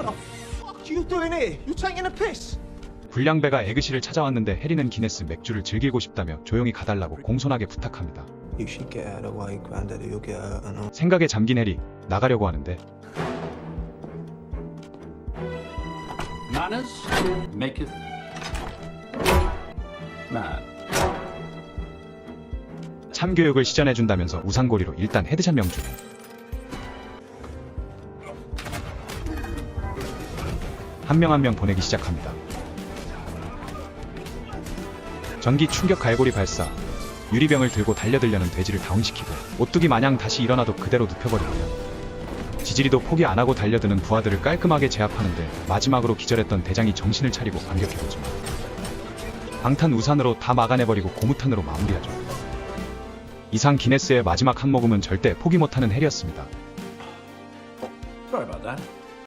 What the fuck are you doing here? You taking a piss? 불량배가 에그시를 찾아왔는데 해리는 기네스 맥주를 즐기고 싶다며 조용히 가달라고 공손하게 부탁합니다. You should get out of the way, Granddaddy. You'll get hurt and all. 생각에 잠긴 해리 나가려고 하는데 Manners maketh man. 참교육을 시전해준다면서 우산고리로 일단 헤드샷 명중. 한 명 한 명 보내기 시작합니다. 전기 충격 갈고리 발사. 유리병을 들고 달려들려는 돼지를 다운시키고 오뚜기 마냥 다시 일어나도 그대로 눕혀버리고요. 지지리도 포기 안 하고 달려드는 부하들을 깔끔하게 제압하는데 마지막으로 기절했던 대장이 정신을 차리고 반격해보죠. 방탄 우산으로 다 막아내버리고 고무탄으로 마무리하죠. 이상 기네스의 마지막 한 모금은 절대 포기 못하는 that.